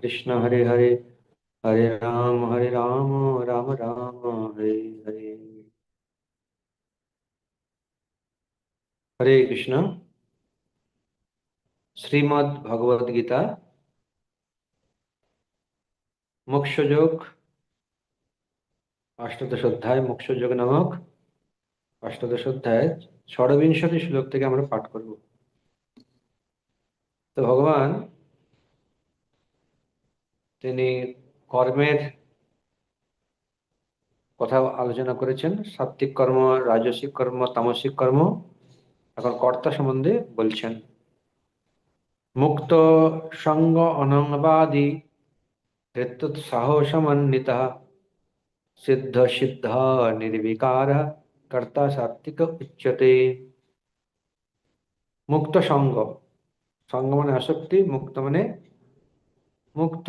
কৃষ্ণ হরে হরে হরে রাম হরে রাম রাম রাম, হরে হরে। হরে কৃষ্ণ। শ্রীমদ্ ভগবদ গীতা। মোক্ষযোগ অষ্টাদশ অধ্যায় মোক্ষযোগ নামক অষ্টাদশ অধ্যায়, ষড়বিংশতি শ্লোক থেকে আমরা পাঠ করব। তো ভগবান তিনি কর্মের কথা আলোচনা করেছেন। সাত্বিক কর্ম রাজসিক কর্ম তামসিক কর্ম, এখন কর্তা সম্বন্ধে বলছেন। মুক্ত সঙ্গ অনংবাদী ধৃত্যুৎসাহসমন্বিত সিদ্ধ সিদ্ধ নির্বিকার কর্তা সাত্বিক উচ্চতে। মুক্ত সঙ্গ সঙ্গ মানে আসক্তি, মুক্ত মানে মুক্ত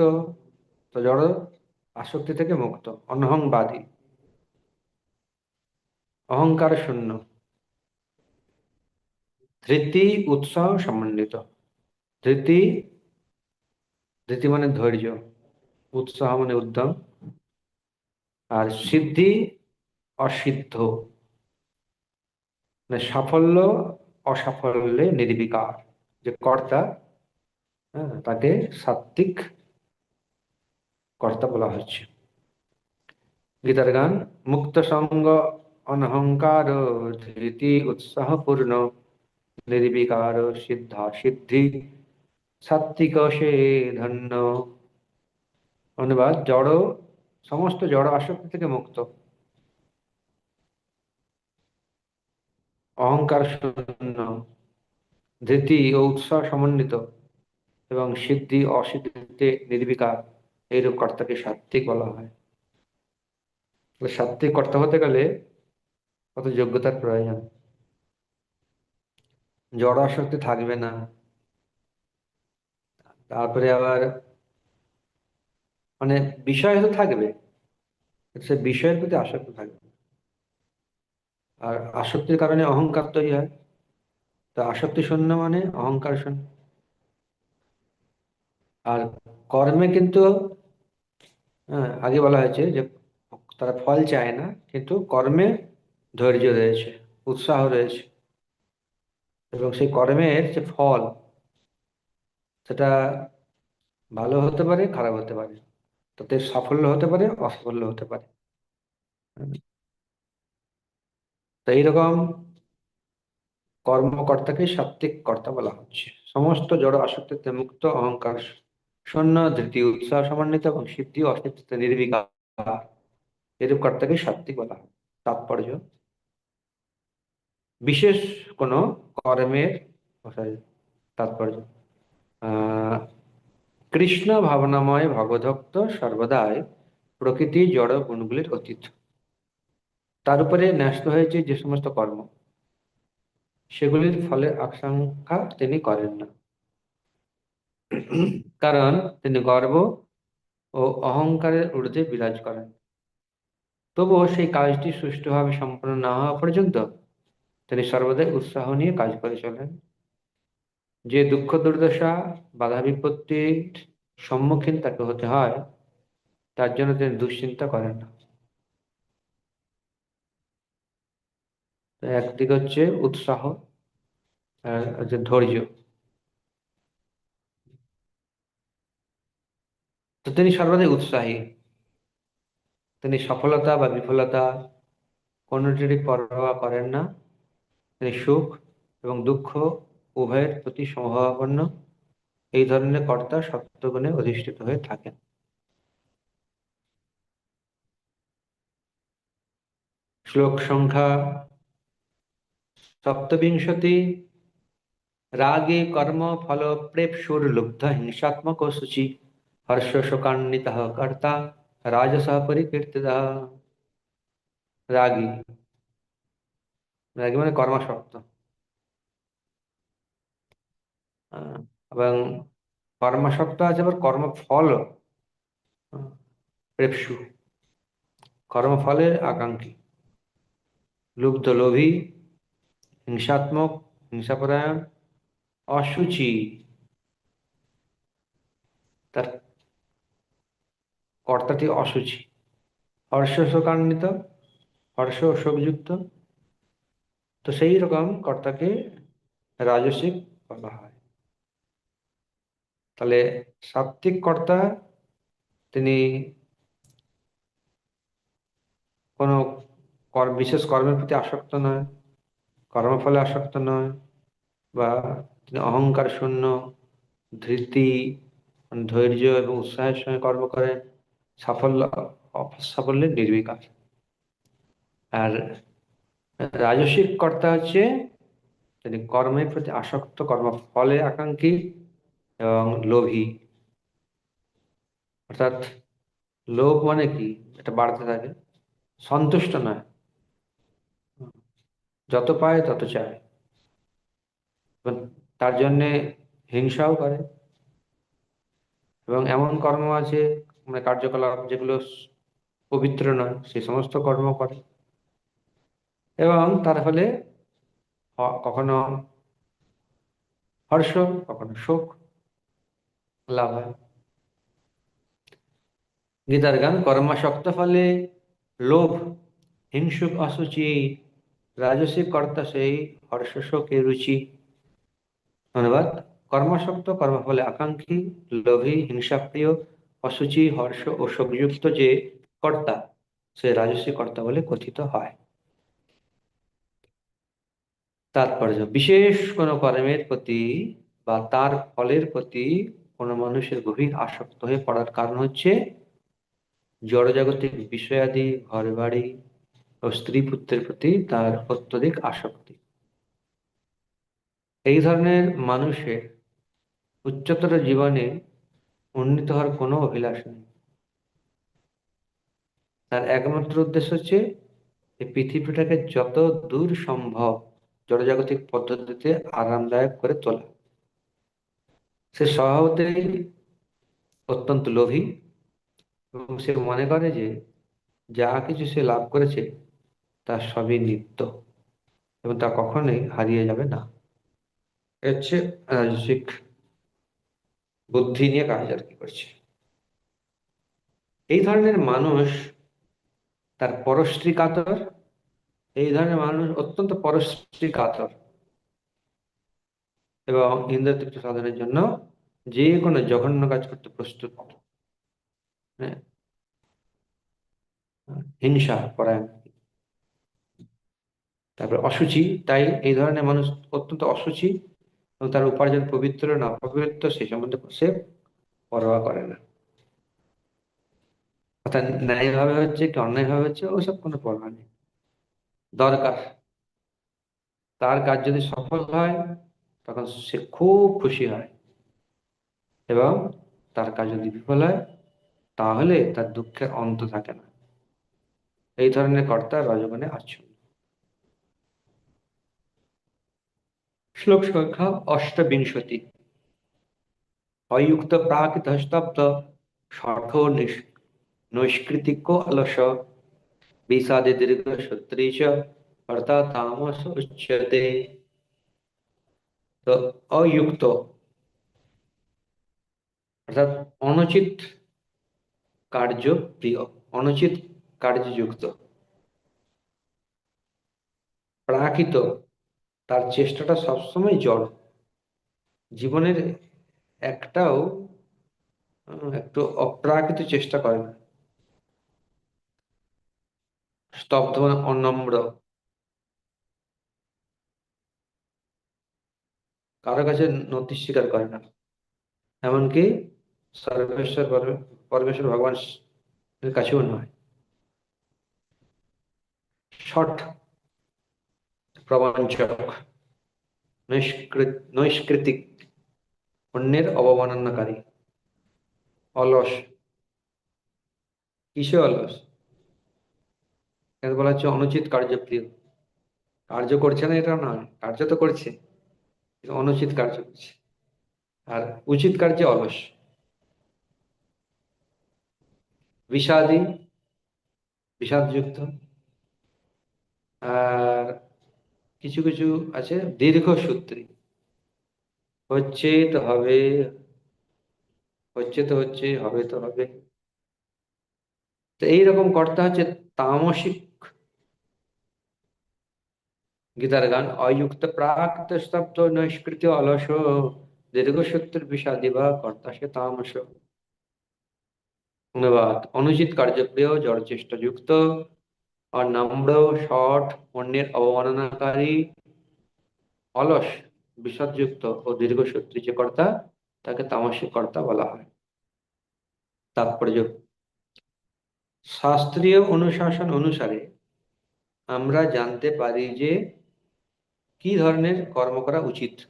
তো জড় আসক্তি থেকে মুক্ত, অনহংবাদী। অহংকার শূন্য। ধৃতি, উৎসাহ সমন্বিত। ধৃতি ধৃতি মানে ধৈর্য, উৎসাহ মানে উদ্যম। আর সিদ্ধি, অসিদ্ধ। মানে সাফল্য, অসাফল্যে নির্বিকার। যে কর্তা হ্যাঁ তাকে সাত্বিক কর্তা বলা হচ্ছে গীতার গান, মুক্ত সঙ্গ, অনহংকার, ধৃতি উৎসাহপূর্ণ নির্বিকার, সিদ্ধা সিদ্ধি সাত্বিক সে ধন্য। অনুবাদ, জড়, সমস্ত জড় আসক্তি থেকে মুক্ত। অহংকার শূন্য, ধৃতি ও উৎসাহ সমন্বিত এবং সিদ্ধি অসিদ্ধিতে নির্বিকার। এইরূপ কর্তাকে সাত্বিক বলা হয়। সাত্বিক কর্তা হতে গেলে কত যোগ্যতার প্রয়োজন? জড় আসক্তি থাকবে না। তারপরে আবার মানে বিষয় তো থাকবে সে বিষয়ের প্রতি আসক্তি থাকবে আর আসক্তির কারণে অহংকার তৈরি হয়। তো আসক্তি শূন্য মানে অহংকার শূন্য। আর কর্মে কিন্তু হ্যাঁ আগে বলা হয়েছে যে তারা ফল চায় না, কিন্তু কর্মে ধৈর্য রয়েছে, উৎসাহ রয়েছে। এবং সেই কর্মের যে ফল, সেটা ভালো হতে পারে, খারাপ হতে পারে। তাতে সাফল্য হতে পারে, অসাফল্য হতে পারে। তো এইরকম কর্মকর্তাকে সাত্বিক কর্তা বলা হচ্ছে। সমস্ত জড় আসক্তিতে মুক্ত অহংকার শূন্য ধৃতি উৎসাহ সমন্বিত এবং সিদ্ধি অস্তিত্ব নির্বিকার। এরূপ কর্তাকে সাত্বিক বলা হয়। তাৎপর্য? বিশেষ কোনো কর্মের তাৎপর্য? কৃষ্ণ ভাবনাময় ভগবদক্ত সর্বদাই প্রকৃতি, জড় গুণগুলির অতীত। তার উপরে ন্যস্ত হয়েছে যে সমস্ত কর্ম। সেগুলির ফলে আকাঙ্ক্ষা তিনি করেন না। কারণ তিনি গর্ব ও অহংকারের ঊর্ধ্বে বিরাজ করেন। তবুও সেই কাজটি সুষ্ঠুভাবে সম্পন্ন না হওয়া পর্যন্ত তিনি সর্বদাই উৎসাহ নিয়ে কাজ করে চলেন। যে দুঃখ, দুর্দশা, বাধা বিপত্তির সম্মুখীন তাকে হতে হয়, তার জন্য তিনি দুশ্চিন্তা করেন না। একদিকে হচ্ছে উৎসাহ ধৈর্য। তো তিনি সর্বদাই উৎসাহী। তিনি সফলতা বা বিফলতা কোনটিরই পরোয়া করেন না। তিনি সুখ এবং দুঃখ উভয়ের প্রতি সমভাবাপন্ন। এই ধরনের কর্তা সত্যগুণে অধিষ্ঠিত হয়ে থাকেন। শ্লোক সংখ্যা সপ্তবিংশতি। রাগে কর্ম ফল প্রেপ সুর লুব্ধ হিংসাত্মক শুচি হর্ষ শোকান্বিত কর্তা রাজস পরিকীর্তিত রাগী রাগী মানে কর্মশক্ত এবং কর্মশক্ত আছে আবার কর্মফল। প্রেপসু কর্মফলের আকাঙ্ক্ষী। লুব্ধ লোভী, হিংসাত্মক, হিংসাপরায়ণ অসুচি তার কর্তাটি অসুচি হর্ষ শোকান্বিত, হর্ষ শোকযুক্ত। তো সেই রকম কর্তাকে রাজসিক বলা হয়। তাহলে সাত্বিক কর্তা, তিনি কোনো বিশেষ কর্মের প্রতি আসক্ত নয়, কর্মফলে আসক্ত নয়, বা তিনি অহংকার শূন্য, ধৃতি, ধৈর্য এবং উৎসাহের সঙ্গে কর্ম করেন। সাফল্য সাফল্যে নির্বিকার আর রাজস্বিক কর্তা হচ্ছে তিনি কর্মের প্রতি আসক্ত কর্ম ফলে আকাঙ্ক্ষী এবং লোভী। অর্থাৎ লোভ মানে কি? এটা বাড়তে থাকে। সন্তুষ্ট নয়। যত পায় তত চায়। তার জন্যে হিংসাও করে। এবং এমন কর্ম আছে মানে কার্যকলাপ যেগুলো পবিত্র নয় সে সমস্ত কর্ম করে। এবং তার ফলে কখনো হর্ষ, কখনো শোক লাভ হয়। গীতার গান, কর্মাসক্ত ফলে লোভ, হিংসুক অসুচি রাজসিক কর্তা সেই হর্ষ, শোকে রুচি। ধন্যবাদ। কর্মাসক্ত কর্মফলে আকাঙ্ক্ষী, লোভী, হিংসাপ্রিয় অসুচি, হর্ষ ও শোকযুক্ত যে কর্তা, সে রাজস্বী কর্তা বলে কথিত হয়। তাৎপর্য, বিশেষ কোনো কর্মের প্রতি বা তার ফলের প্রতি কোনো মানুষের গভীর আসক্ত হয়ে পড়ার কারণ হচ্ছে জড়জাগতিক বিষয়াদি ঘর বাড়ি ও স্ত্রী পুত্রের প্রতি তার অত্যধিক আসক্তি। এই ধরনের মানুষের উচ্চতর জীবনে উন্নীত হওয়ার কোনো অভিলাষ নেই। তার একমাত্র উদ্দেশ্য হচ্ছে এই পৃথিবীটাকে যত দূর সম্ভব জড়জাগতিক পদ্ধতিতে আরামদায়ক করে তোলা। সে স্বভাবতেই অত্যন্ত লোভী এবং সে মনে করে যে যা কিছু সে লাভ করেছে তা সবই নিত্য এবং তা কখনোই হারিয়ে যাবে না। হচ্ছে রাজস্বিক বুদ্ধি নিয়ে কাজ আর কি করছে। এই ধরনের মানুষ তার পরশ্রী কাতর এই ধরনের মানুষ অত্যন্ত পরশ্রী কাতর এবং ইন্দ্রতৃপ্ত সাধনের জন্য যে কোনো জঘন্য কাজ করতে প্রস্তুত। হ্যাঁ? হিংসা, পরায়ণ। তারপরে অসুচি তাই এই ধরনের মানুষ অত্যন্ত অসুচি এবং তার উপার্জন পবিত্র না অপবিত্র সে সম্বন্ধে সে পরোয়া করে না। অর্থাৎ ন্যায়ভাবে হচ্ছে কি অন্যায়ভাবে হচ্ছে ওসব কোনো পরোয়া নেই। দরকার। তার কাজ যদি সফল হয়, তখন সে খুব খুশি হয়। এবং তার কাজ যদি বিফল হয়, তাহলে তার দুঃখের অন্ত থাকে না। এই ধরনের কর্তা রজগণে আচ্ছন্ন। শ্লোক সংখ্যা অষ্টবিংশতি। অযুক্ত প্রাকৃত স্তব্ধ ষঠ নৈষ্কৃতিক অলস, বিষাদে দীর্ঘ সূত্রী চ অর্থাৎ তামস উচ্যতে তো অযুক্ত, অর্থাৎ অনুচিত কার্য প্রিয়, অনুচিত কার্যযুক্ত। প্রাকৃত তার চেষ্টাটা সবসময় জড়। জীবনের একটাও একটু অপ্রাকৃত চেষ্টা করে না স্তব্ধ মানে অনম্র। কারও কাছে নতি স্বীকার করে না। এমনকি সর্বেশ্বর পরমেশ্বর ভগবান কাছেও নয়। ছট প্রবঞ্চক নৈষ্কৃতিক অন্যের অবমাননাকারী। অলস। কিসে অলস? বলা হচ্ছে অনুচিত কার্যপ্রিয়। কার্য করছে না এটা নয়, কার্য তো করছে। অনুচিত কার্য করছে। আর উচিত কার্যে অলস। বিষাদী, বিষাদযুক্ত। আর কিছু কিছু আছে, দীর্ঘ সূত্রী। হচ্ছে তো হবে হচ্ছে তো হচ্ছে হবে তো হবে। তো এইরকম কর্তা হচ্ছে তামসিক গীতার গান, অযুক্ত প্রাকৃত স্তব্ধ নৈষ্কৃত অলস দীর্ঘসূত্র বিষাদি বা কর্তা সে তামস। ধন্যবাদ। অনুচিত কার্যপ্রিয় জড়চেষ্ট যুক্ত আর নম্র শট অন্যের অবমাননাকারী, অলস, বিষদযুক্ত ও দীর্ঘসূত্রী যে কর্তা, তাকে তামসিক কর্তা বলা হয়। তাৎপর্য, শাস্ত্রীয় অনুশাসন অনুসারে আমরা জানতে পারি যে কি ধরনের কর্ম করা উচিত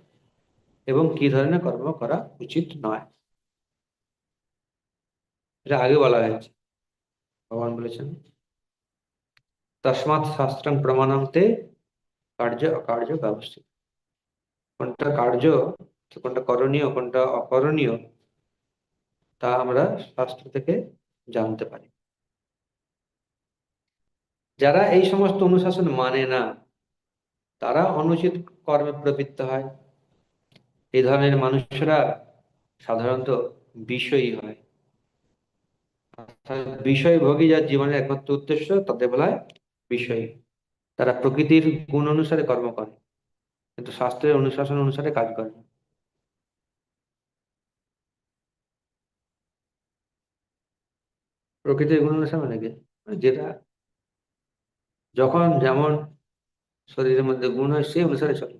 এবং কি ধরনের কর্ম করা উচিত নয়। এটা আগে বলা হয়েছে। ভগবান বলেছেন তসমাৎ শাস্ত্রং প্রমাণান্তে কার্য অকার্য ব্যবস্থিত কোনটা কার্য কোনটা করণীয় কোনটা অকরণীয় তা আমরা শাস্ত্র থেকে জানতে পারি যারা এই সমস্ত অনুশাসন মানে না তারা অনুচিত কর্মে প্রবৃত্ত হয় এই ধরনের মানুষরা সাধারণত বিষয়ী হয় বিষয়ভোগী যার জীবনের একমাত্র উদ্দেশ্য তাদের বলা হয় বিষয়ী। তারা প্রকৃতির গুণ অনুসারে কর্ম করে, কিন্তু শাস্ত্রের অনুশাসন অনুসারে কাজ করে। প্রকৃতির গুণ অনুসারে মানে মানে যেটা যখন যেমন শরীরের মধ্যে গুণ হয়, সেই অনুসারে চলে।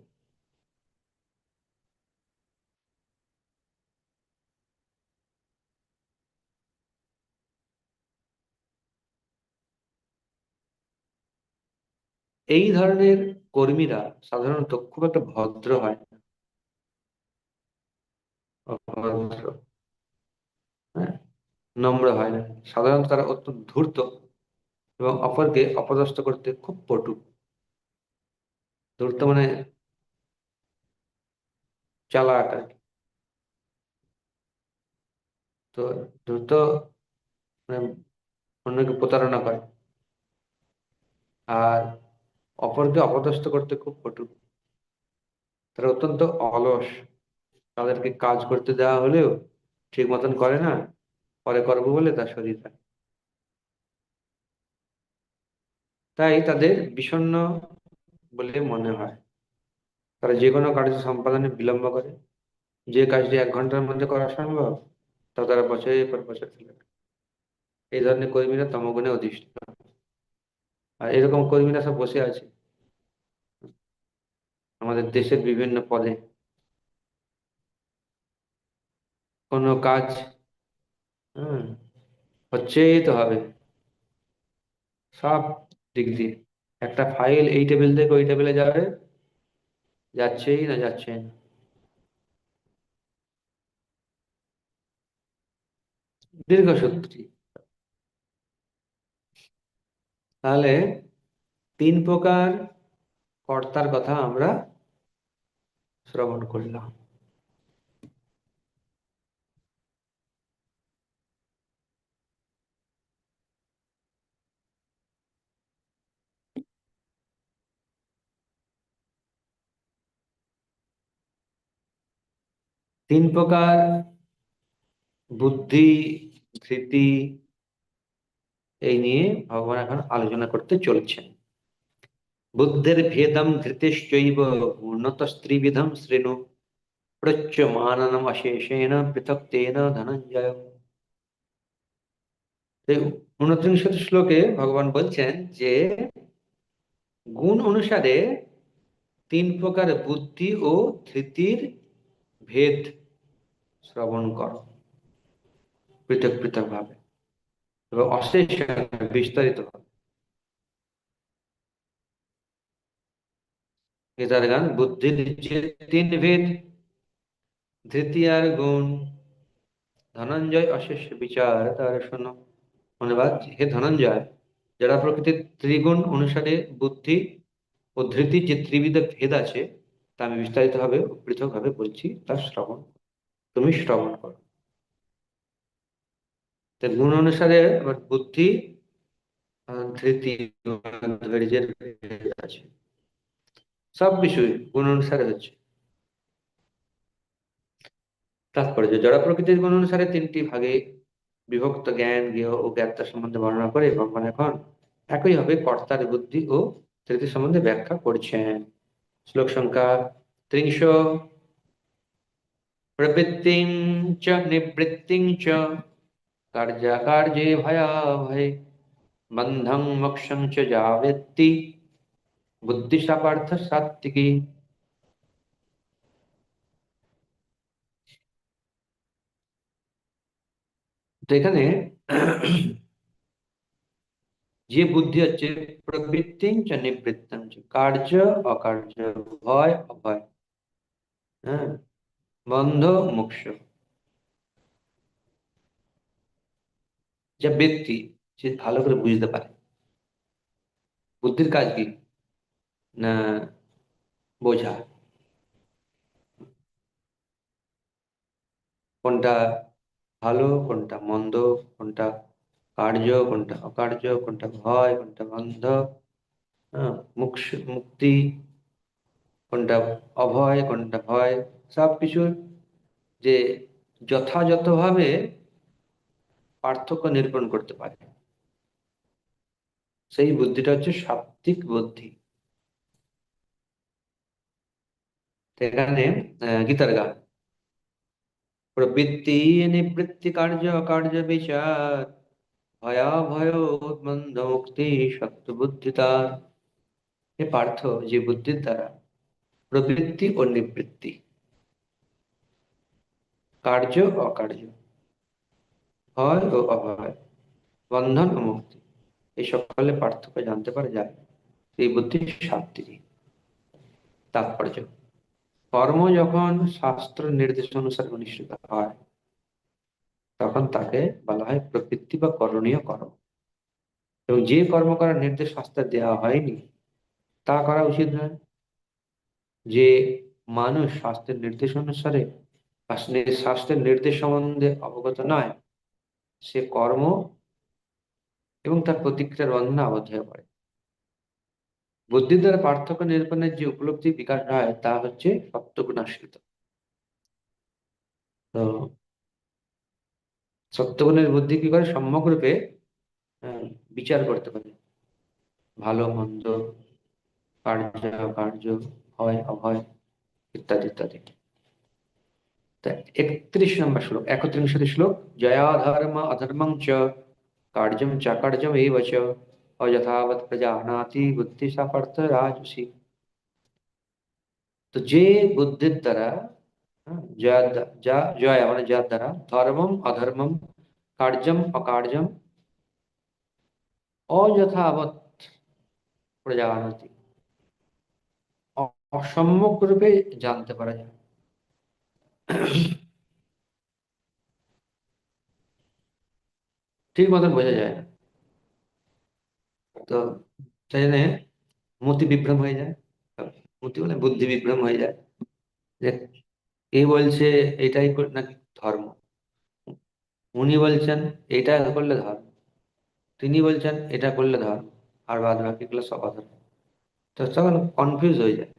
এই ধরনের কর্মীরা সাধারণত খুব একটা ভদ্র হয় না। হ্যাঁ নম্র হয় না। সাধারণত তারা অত্যন্ত ধূর্ত এবং অপরকে অপদস্থ করতে খুব পটু। ধূর্ত মানে চালাক আর তো ধূর্ত মানে অন্যকে প্রতারণা করে। আর অপরকে অপদস্থ করতে খুব পটু তারা অত্যন্ত অলস। তাদেরকে কাজ করতে দেওয়া হলেও ঠিক মতন করে না। পরে করব বলে তার শরীর তাই তাদের বিষণ্ন বলে মনে হয়। তারা যে কোনো কার্য সম্পাদনে বিলম্ব করে। যে কাজটি এক ঘণ্টার মধ্যে করা সম্ভব, তা তারা বছরের পর বছর ফেলে এই ধরনের কর্মীরা তমগুণে অধিষ্ঠিত আর এরকম কর্মীরা সব বসে আছে। আমাদের দেশের বিভিন্ন পদে। কোনো কাজ, হম, হচ্ছেই তো হবে। সব দিক দিয়ে। একটা ফাইল এই টেবিল থেকে ওই টেবিলে যাবে, যাচ্ছেই না যাচ্ছে না। দীর্ঘসূত্রী তাহলে তিন প্রকার কর্তার কথা আমরা শ্রবণ করলাম। তিন প্রকার বুদ্ধি ধৃতি এই নিয়ে ভগবান এখন আলোচনা করতে চলছেন। বুদ্ধের ভেদম ধৃতিশ্চৈব, উন্নত স্ত্রীবিধম শ্রেণু প্রচ্যমাননম অশেষেণ পৃথক তেন ধনঞ্জয় উনত্রিংশত শ্লোকে ভগবান বলছেন যে, গুণ অনুসারে তিন প্রকার বুদ্ধি ও ধৃতির ভেদ শ্রবণ করো। পৃথক পৃথক ভাবে। এবং অশেষ বিস্তারিত গান, বুদ্ধির যে তিন ভেদ, ধৃতিয়ার গুণ, ধনঞ্জয় অশেষ বিচার, তার শোনো। অনুবাদ হে ধনঞ্জয়, যারা প্রকৃতির ত্রিগুণ অনুসারে বুদ্ধি ও ধৃতির যে ত্রিবিধ ভেদ আছে, তা আমি বিস্তারিত ভাবে পৃথক ভাবে বলছি তার শ্রবণ তুমি শ্রবণ করো। গুণ অনুসারে আমার বুদ্ধি ধৈর্যের আছে। সব বিষয় গুণ অনুসারে হচ্ছে। তাৎপর্য জড়া প্রকৃতির গুণ অনুসারে তিনটি ভাগে বিভক্ত জ্ঞান, গৃহ ও জ্ঞাতা সম্বন্ধে বর্ণনা করে ভগবান এখন একইভাবে কর্তার বুদ্ধি ও স্মৃতি সম্বন্ধে ব্যাখ্যা করছেন। শ্লোক সংখ্যা ত্রিংশ। প্রবৃত্তিং চ, নিবৃত্তিং চ। কার্যাকার্যে ভয়াভয়ে বন্ধং মোক্ষং চ যাবেত্তি বুদ্ধিসাপার্থ সাত্বিকী তো এখানে যে বুদ্ধি হচ্ছে প্রবৃত্তিং চ নিবৃত্তিং কার্য অকার্য, ভয় অভয়। হ্যাঁ? বন্ধ, মোক্ষ। যা ব্যক্তি সে ভালো করে বুঝতে পারে। বুদ্ধির কাজ কি? না বোঝা। কোনটা ভালো, কোনটা মন্দ, কোনটা কার্য, কোনটা অকার্য, কোনটা ভয়, কোনটা বন্ধ হ্যাঁ মুক্তি, কোনটা অভয়, কোনটা ভয় সব কিছুর যে যথাযথভাবে পার্থক্য নিরূপণ করতে পারে। সেই বুদ্ধিটা হচ্ছে সাত্বিক বুদ্ধি। গীতার গান। প্রবৃত্তি নিবৃত্তি কার্য কার্য বিচার। ভয়াভয় বন্ধ মুক্তি সত্য বুদ্ধি তার। এ পার্থ যে বুদ্ধির দ্বারা প্রবৃত্তি ও নিবৃত্তি। কার্য, অকার্য। ভয় ও অভয়, বন্ধন ও মুক্তি। এই সকলে পার্থক্য জানতে পারা যায় এই বুদ্ধি সাত্বিক তাৎপর্য, কর্ম যখন শাস্ত্র নির্দেশ অনুসারে অনুষ্ঠিত হয়, তখন তাকে বলা হয় প্রবৃত্তি বা করণীয় কর্ম। এবং যে কর্ম করার নির্দেশ শাস্ত্রে দেওয়া হয়নি, তা করা উচিত নয়। যে মানুষ শাস্ত্রের নির্দেশ অনুসারে শাস্ত্রের নির্দেশ সম্বন্ধে অবগত নয় সে কর্ম এবং তার প্রতিক্রিয়ার বন্ধনে আবদ্ধ হয়ে পড়ে। বুদ্ধির দ্বারা পার্থক্য নিরূপণের যে উপলব্ধি বিকাশ হয়, তা হচ্ছে সত্যগুণাশ্রিত তো সত্যগুণের বুদ্ধি কি করে? সম্যক রূপে বিচার করতে পারে। ভালো, মন্দ, কার্য কার্য ভয়, অভয়, ইত্যাদি ইত্যাদি। একত্রিশ নম্বর শ্লোক একত্রিংশতি শ্লোক জয়াধর্ম অধর্মং চ কার্যম চাকার্যম এই বচ অযথাবৎ প্রজানাতি বুদ্ধি সাপার্থ রাজসী তো যে বুদ্ধির দ্বারা যা জয় মানে যার দ্বারা ধর্মম অধর্মম কার্যম অকার্যম অযথাবৎ প্রজানাতি অসম্যক রূপে জানতে পারা যায় ঠিক মতন বোঝা যায়। না তো সেই জন্য মতি বিভ্রম হয়ে যায়। মতি বলে বুদ্ধি বিভ্রম হয়ে যায়। যে এই বলছে এটাই নাকি ধর্ম? উনি বলছেন, এটা করলে ধর্ম তিনি বলছেন, এটা করলে ধর্ম আর বাদ বাকিগুলো সব অধর্ম। তো তখন কনফিউজ হয়ে যায়।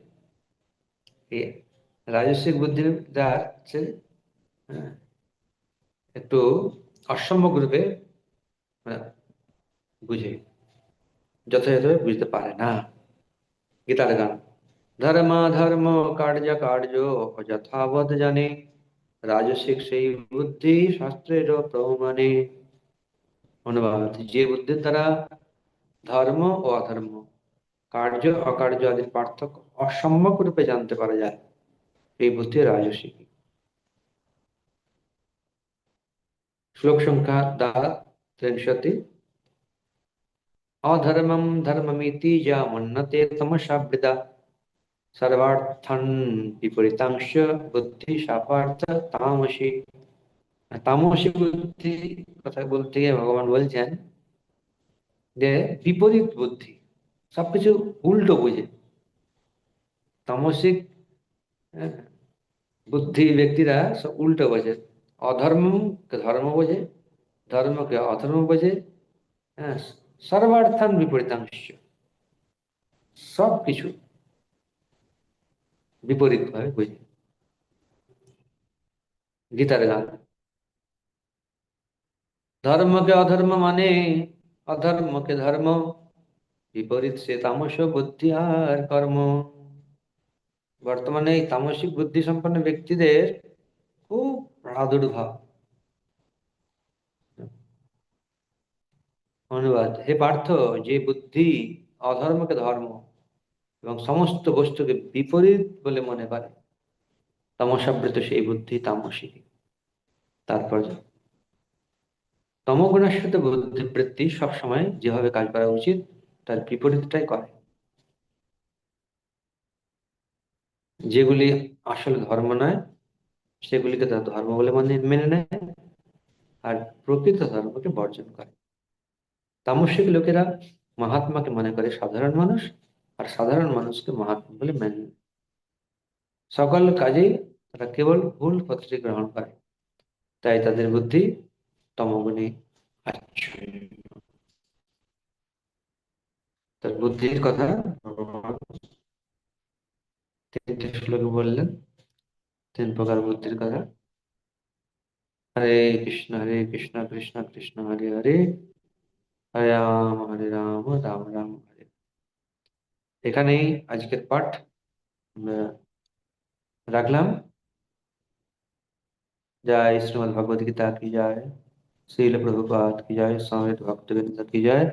রাজস্বিক বুদ্ধির দ্বার হ্যাঁ, একটু অসম্যক রূপে বুঝে যথাযথভাবে বুঝতে পারে না। গীতার গান ধর্ম ধর্ম কার্য কার্য যথাবধ জানে রাজসিক সেই বুদ্ধি শাস্ত্রের প্রমাণে। অনুবাদ যে বুদ্ধির দ্বারা ধর্ম ও অধর্ম কার্য অকার্য আদির পার্থক্য অসম্যক রূপে জানতে পারা যায়। এই বুদ্ধি রাজসিক শ্লোক সংখ্যা দা ত্রিংশতি अधर्मम धर्ममिति जामन्नते तमशावृता सर्वार्थन विपरीतांश বুদ্ধি সাপার্থ তামসী তামসী বুদ্ধি কথা বলতে গিয়ে ভগবান বলছেন যে বিপরীত বুদ্ধি সবকিছু উল্টো বুঝে তামসিক বুদ্ধি ব্যক্তিরা সব উল্টো বোঝে অধর্মকে ধর্ম বোঝে ধর্মকে অধর্ম বোঝে হ্যাঁ সর্বার্থান বিপরীতাংশ সব কিছু বিপরীত ভাবে বুঝি গীতার গান ধর্মকে অধর্ম মানে অধর্মকে ধর্ম বিপরীত সে তামস বুদ্ধি আর কর্ম বর্তমানে এই তামসিক বুদ্ধি সম্পন্ন ব্যক্তিদের খুব প্রাদুর্ভাব। অনুবাদ, হে পার্থ, যে বুদ্ধি অধর্মকে ধর্ম এবং সমস্ত বস্তুকে বিপরীত বলে মনে করে, তমসাবৃত সেই বুদ্ধি তামসিক। তারপর তমগুণের সাথে বুদ্ধিবৃত্তি সবসময় যেভাবে কাজ করা উচিত, তার বিপরীতটাই করে। যেগুলি আসলে ধর্ম নয়, সেগুলিকে তারা ধর্ম বলে মানে মেনে নেয় আর প্রকৃত ধর্মকে বর্জন করে। তামসিক লোকেরা মহাত্মাকে মনে করে সাধারণ মানুষ আর সাধারণ মানুষকে মহাত্মা বলে মেনে নেয়। সকল কাজেই তারা কেবল ভুল পথটি গ্রহণ করে, তাই তাদের বুদ্ধি তমগুণে তার বুদ্ধির কথা তিনটে শ্লোকে বললেন তিন প্রকার বুদ্ধির কথা হরে কৃষ্ণ হরে কৃষ্ণ কৃষ্ণ কৃষ্ণ হরে হরে হরে রাম হরে রাম রাম রাম হরে এখানেই আজকের পাঠ আমরা রাখলাম जय श्रीमद् भगवद गीता की जय श्रील प्रभुपाद की जय समेत भक्तवृंद की जय